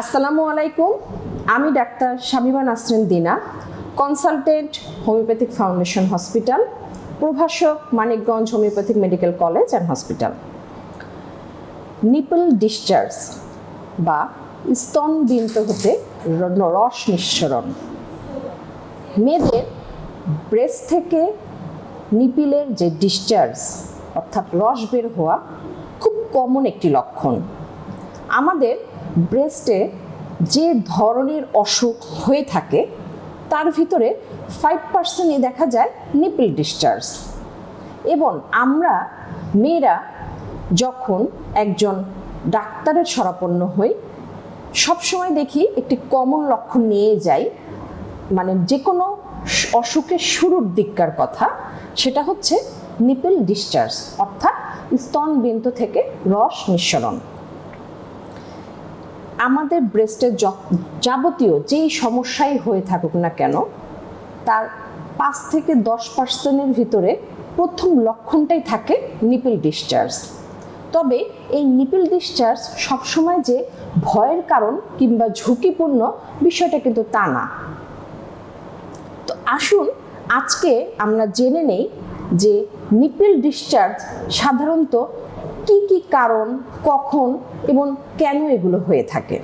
আসসালামু আলাইকুম। আমি doctor Shamima Nasrin Dina, consultant homeopathic foundation hospital, প্রভাষক Manikganj homeopathic medical college and hospital. Nipple discharge বা স্তনবিন্ত হতে রস নিঃসরণ। মেয়েদের ব্রেস্ট থেকে নিপিলের যে ডিসচার্জ অর্থাৎ রস বের হওয়া, খুব কমন একটি লক্ষণ। আমাদের ব্রেস্টে যে ধরনের অসুখ হয়ে থাকে, তার ভিতরে ফাইভ পার্সেন্টই দেখা যায় নিপিল ডিসচার্জ। এবং আমরা মেয়েরা যখন একজন ডাক্তারের শরাপন্ন হই, সবসময় দেখি একটি কমন লক্ষণ নিয়ে যাই মানে যে কোনো অসুখের শুরুর দিককার কথা, সেটা হচ্ছে নিপেল ডিসচার্জ, অর্থাৎ স্তনবিন্দু থেকে রস নিঃসরণ। আমাদের ব্রেস্টের যাবতীয় যেই সমস্যাই হয়ে থাকুক না কেন, তার পাঁচ থেকে দশ পার্সেন্টের ভিতরে প্রথম লক্ষণটাই থাকে নিপিল ডিসচার্জ তবে এই নিপিল ডিসচার্জ সবসময় যে ভয়ের কারণ কিংবা ঝুঁকিপূর্ণ বিষয়টা কিন্তু তা না। তো আসুন আজকে আমরা জেনে নেই যে নিপিল ডিসচার্জ সাধারণত কি কি কারণ, কখন এবং কেন এগুলো হয়ে থাকে?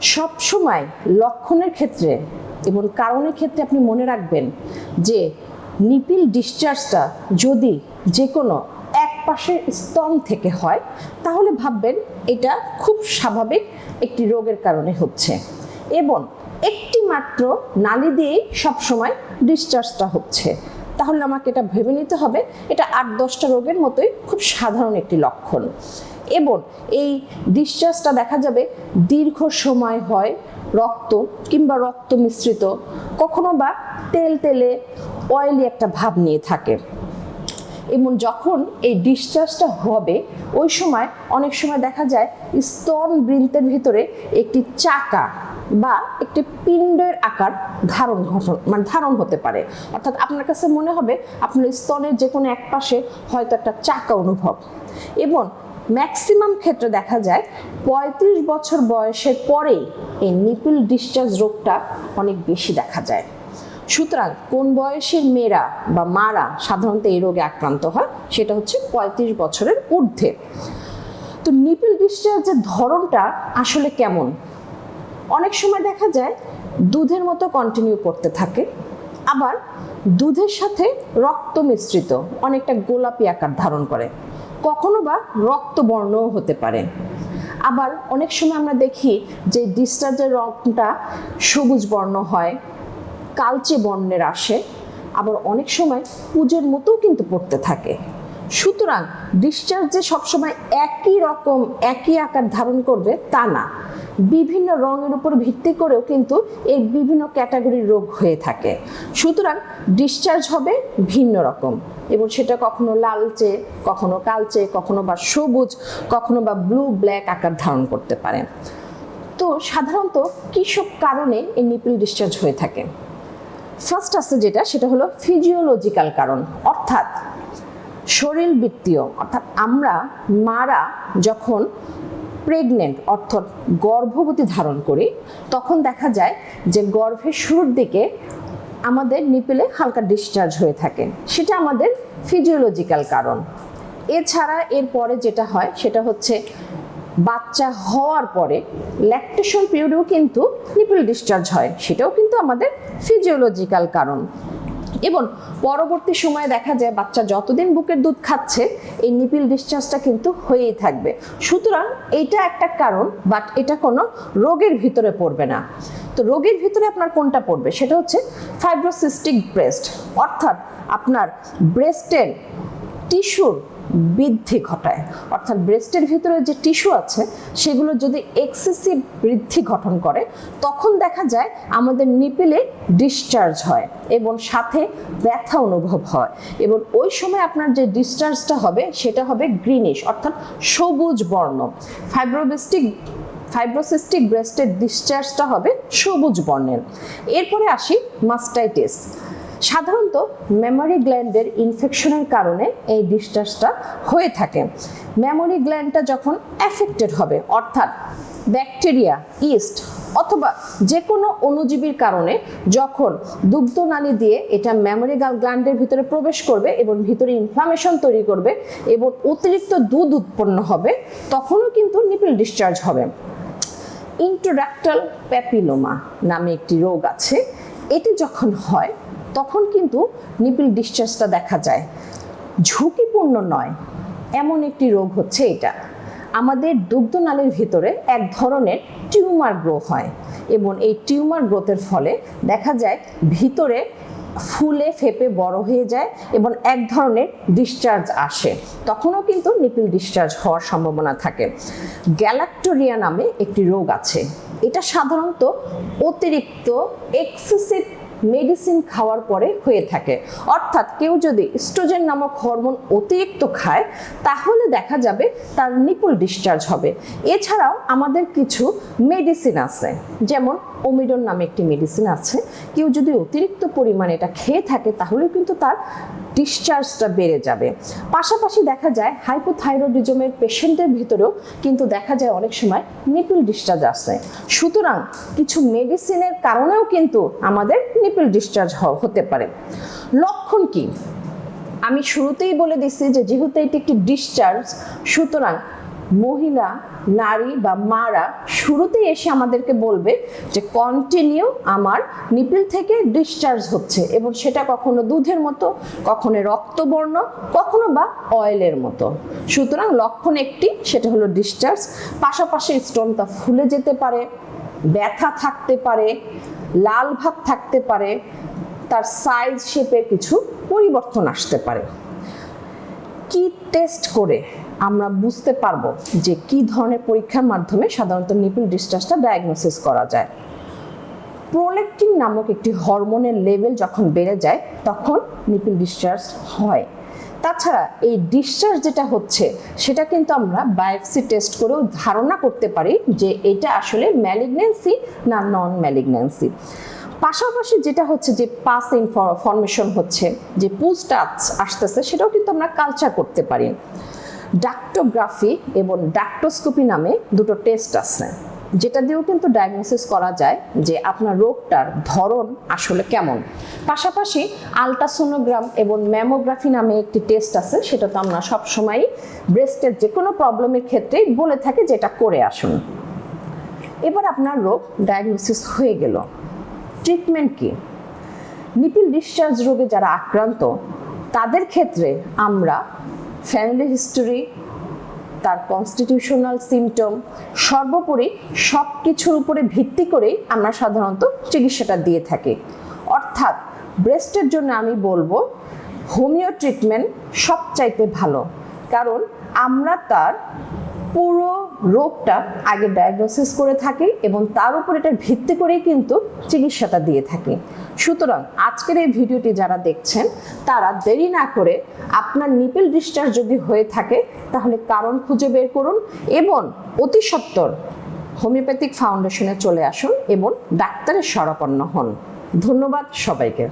সব সময় লক্ষণের ক্ষেত্রে এবং কারণের ক্ষেত্রে আপনি মনে রাখবেন যে নিপিল ডিসচার্জটা যদি যে কোনো এক পাশের স্তন থেকে হয়, তাহলে ভাববেন এটা খুব স্বাভাবিক একটি রোগের কারণে হচ্ছে। এবং একটি মাত্র নালি দিয়েই সবসময় ডিসচার্জটা হচ্ছে। তাহলে আমাকে এটা ভেবে নিতে হবে। এটা আট দশটা রোগের মতোই খুব সাধারণ একটি লক্ষণ। এবং এই ডিসচার্জটা দেখা যাবে দীর্ঘ সময় হয় রক্ত কিংবা রক্ত মিশ্রিত। কখনো বা তেল তেলে অয়েলি একটা ভাব নিয়ে থাকে। এবং যখন এই ডিসচার্জটা হবে, ওই সময় অনেক সময় দেখা যায় স্তন বৃন্তের ভিতরে একটি চাকা বা একটি পিণ্ডের আকার ধারণ ঘটন মানে ধারণ হতে পারে। অর্থাৎ আপনার কাছে মনে হবে আপনার স্তনের যে কোনো এক পাশে হয়তো একটা চাকা অনুভব। এবং ম্যাক্সিমাম ক্ষেত্রে দেখা যায় পঁয়ত্রিশ বছর বয়সের পরে এই নিপিল ডিসচার্জ রোগটা অনেক বেশি দেখা যায়। সুতরাং কোন বয়সের মেয়েরা বা মারা সাধারণত এই রোগে আক্রান্ত হয় সেটা হচ্ছে পঁয়ত্রিশ বছরের ঊর্ধ্বে। তো নিপিল ডিসচার্জের ধরনটা আসলে কেমন? অনেক সময় দেখা যায় দুধের মতো কন্টিনিউ করতে থাকে, আবার দুধের সাথে রক্ত মিশ্রিত, অনেকটা গোলাপি আকার ধারণ করে। কখনো বা রক্তবর্ণও হতে পারে। আবার অনেক সময় আমরা দেখি যে ডিসচার্জের রংটা সবুজ বর্ণ হয়, কালচে বর্ণের আসে, আবার অনেক সময় পুজোর মতোও কিন্তু পড়তে থাকে। সুতরাং ডিসচার্জ যে সবসময় একই রকম, একই আকার ধারণ করবে তা না। বিভিন্ন রঙের উপর ভিত্তি করেও কিন্তু এই বিভিন্ন ক্যাটাগরির রোগ হয়ে থাকে। সুতরাং ডিসচার্জ হবে ভিন্ন রকম এবং সেটা কখনো লালচে, কখনো কালচে, কখনো বা সবুজ, কখনো বা ব্লু ব্ল্যাক আকার ধারণ করতে পারে। তো সাধারণত কী সব কারণে এই নিপিল ডিসচার্জ হয়ে থাকে? ফার্স্ট আছে যেটা, সেটা হলো ফিজিওলজিক্যাল কারণ। অর্থাৎ শরীর বৃত্তীয় অর্থাৎ আমরা, মারা যখন প্রেগনেন্ট অর্থাৎ গর্ভবতী ধারণ করি, তখন দেখা যায় যে গর্ভের শুরুর দিকে আমাদের নিপেলে হালকা ডিসচার্জ হয়ে থাকে। সেটা আমাদের ফিজিওলজিক্যাল কারণ। এছাড়া এর পরে যেটা হয়, সেটা হচ্ছে বাচ্চা হওয়ার পরে ল্যাকটেশন পিরিয়ডেও কিন্তু নিপল ডিসচার্জ হয়। সেটাও কিন্তু আমাদের ফিজিওলজিক্যাল কারণ। এবং পরবর্তী সময়ে দেখা যায় বাচ্চা যতদিন বুকের দুধ খাচ্ছে, এই নিপিল ডিসচার্জটা কিন্তু হয়েই থাকবে। সুতরাং এইটা একটা কারণ বাট এটা কোনো রোগের ভিতরে পড়বে না। তো রোগের ভিতরে আপনার কোনটা পড়বে? সেটা হচ্ছে ফাইব্রোসিস্টিক ব্রেস্ট অর্থাৎ আপনার ব্রেস্টের টিস্যুর বৃদ্ধি ঘটায়। অর্থাৎ ব্রেস্টের ভিতরে যে টিস্যু আছে, সেগুলো যদি এক্সেসিভ বৃদ্ধি গঠন করে, তখন দেখা যায় আমাদের নিপিলে ডিসচার্জ হয় এবং সাথে ব্যথা অনুভব হয়। এবং ওই সময় আপনার যে ডিসচার্জটা হবে, সেটা হবে গ্রিনিশ অর্থাৎ সবুজ বর্ণ। ফাইব্রোবিস্টিক ফাইব্রোসিস্টিক ব্রেস্টের ডিসচার্জটা হবে সবুজ বর্ণের। এরপরে আসি মাস্টাইটিস সাধারণত মেমোরি গ্ল্যান্ডের ইনফেকশনের কারণে এই ডিসচার্জটা হয়ে থাকে। মেমোরি গ্ল্যান্ডটা যখন অ্যাফেক্টেড হবে, অর্থাৎ ব্যাকটেরিয়া ইস্ট অথবা যে কোনো অণুজীবীর কারণে যখন দুগ্ধনালী দিয়ে এটা মেমোরিগাল গ্ল্যান্ডের ভিতরে প্রবেশ করবে এবং ভিতরে ইনফ্লামেশন তৈরি করবে এবং অতিরিক্ত দুধ উৎপন্ন হবে, তখনও কিন্তু নিপিল ডিসচার্জ হবে। ইন্টোডাক্টাল প্যাপিলোমা নামে একটি রোগ আছে। এটি যখন হয় তখন কিন্তু নিপিল ডিসচার্জটা দেখা যায়। ঝুঁকিপূর্ণ নয়, এমন একটি রোগ হচ্ছে এটা। আমাদের দুগ্ধনালীর ভিতরে এক ধরনের টিউমার গ্রো হয় এবং এই টিউমার গ্রোথের ফলে দেখা যায় ভিতরে ফুলে ফেপে বড় হয়ে যায় এবং এক ধরনের ডিসচার্জ আসে। তখনও কিন্তু নিপিল ডিসচার্জ হওয়ার সম্ভাবনা থাকে। গ্যালাক্টোরিয়া নামে একটি রোগ আছে। এটা সাধারণত অতিরিক্ত এক্সেসিভ মেডিসিন খাওয়ার পরে হয়ে থাকে। অর্থাৎ কেউ যদি স্ট্রোজেন নামক হরমোন অতিরিক্ত খায়, তাহলে দেখা যাবে তার নিপুল ডিসচার্জ হবে। এছাড়াও আমাদের কিছু মেডিসিন আছে, যেমন ওমিডন নামে একটি মেডিসিন আছে। কেউ যদি অতিরিক্ত পরিমাণে এটা খেয়ে থাকে, তাহলে কিন্তু তার ডিসচার্জটা বেড়ে যাবে। পাশাপাশি দেখা যায় হাইপোথাইরয়েডিজমের পেশেন্টের ভিতরেও কিন্তু দেখা যায় অনেক সময় নিপিল ডিসচার্জ আসে। সুতরাং কিছু মেডিসিনের কারণেও কিন্তু আমাদের নিপিল ডিসচার্জ হতে পারে। লক্ষণ কি? আমি শুরুতেই বলে দিচ্ছি যে যেহেতু এটি একটি ডিসচার্জ সুতরাং মহিলা, নারী বা মারা শুরুতেই এসে আমাদেরকে বলবে যে কন্টিনিউ আমার নিপিল থেকে ডিসচার্জ হচ্ছে এবং সেটা কখনো দুধের মতো, কখনো রক্তবর্ণ, কখনো বা অয়েলের মতো। সুতরাং লক্ষণ একটি, সেটা হলো ডিসচার্জ পাশাপাশি স্টোনটা ফুলে যেতে পারে, ব্যথা থাকতে পারে, লাল ভাব থাকতে পারে, তার সাইজ শেপে কিছু পরিবর্তন আসতে পারে। কি টেস্ট করে আমরা বুঝতে পারব যে কি ধরনের পরীক্ষার মাধ্যমে সাধারণত নিপিল ডিসচার্জটা ডায়াগনোসিস করা যায়। প্রোলেকটিন নামক একটি হরমোনের লেভেল যখন বেড়ে যায়, তখন নিপিল ডিসচার্জ হয়। তাছাড়া এই ডিসচার্জ যেটা হচ্ছে, সেটা কিন্তু আমরা বায়োপসি টেস্ট করেও ধারণা করতে পারি যে এটা আসলে ম্যালিগন্যান্সি না নন ম্যালিগন্যান্সি পাশাপাশি যেটা হচ্ছে যে পাস ইনফরমেশন হচ্ছে, যে পুস্ট আসতেছে, সেটাও কিন্তু আমরা কালচার করতে পারি। ডাক্টোগ্রাফি এবং ডাক্টোস্কোপি নামে দুটো টেস্ট আছে, যেটা দিয়েও কিন্তু ডায়াগনোসিস করা যায় যে আপনার রোগটার ধরন আসলে কেমন। পাশাপাশি আলট্রাসোনোগ্রাম এবং ম্যামোগ্রাফি নামে একটি টেস্ট আছে, সেটা তো আমরা সবসময়ই ব্রেস্টের যে কোনো প্রবলেমের ক্ষেত্রেই বলে থাকি যে এটা করে আসুন। এবার আপনার রোগ ডায়াগনোসিস হয়ে গেল। ট্রিটমেন্ট কি? নিপিল ডিসচার্জ রোগে যারা আক্রান্ত, তাদের ক্ষেত্রে আমরা ফ্যামিলি হিস্টোরি তার কনস্টিটিউশনাল সিমটম সর্বোপরি সব কিছুর উপরে ভিত্তি করেই আমরা সাধারণত চিকিৎসাটা দিয়ে থাকি। অর্থাৎ ব্রেস্টের জন্য আমি বলব হোমিও ট্রিটমেন্ট সবচাইতে ভালো। কারণ আমরা তার পুরো রোগটা আগে ডায়াগনোসিস করে থাকে এবং তার উপর এটার ভিত্তি করেই কিন্তু চিকিৎসাটা দিয়ে থাকি। সুতরাং আজকের এই ভিডিওটি যারা দেখছেন, তারা দেরি না করে আপনার নিপেল ডিসচার্জ যদি হয়ে থাকে, তাহলে কারণ খুঁজে বের করুন এবং অতি সত্বর হোমিওপ্যাথিক ফাউন্ডেশনে চলে আসুন এবং ডাক্তারের শরণাপন্ন হন। ধন্যবাদ সবাইকে।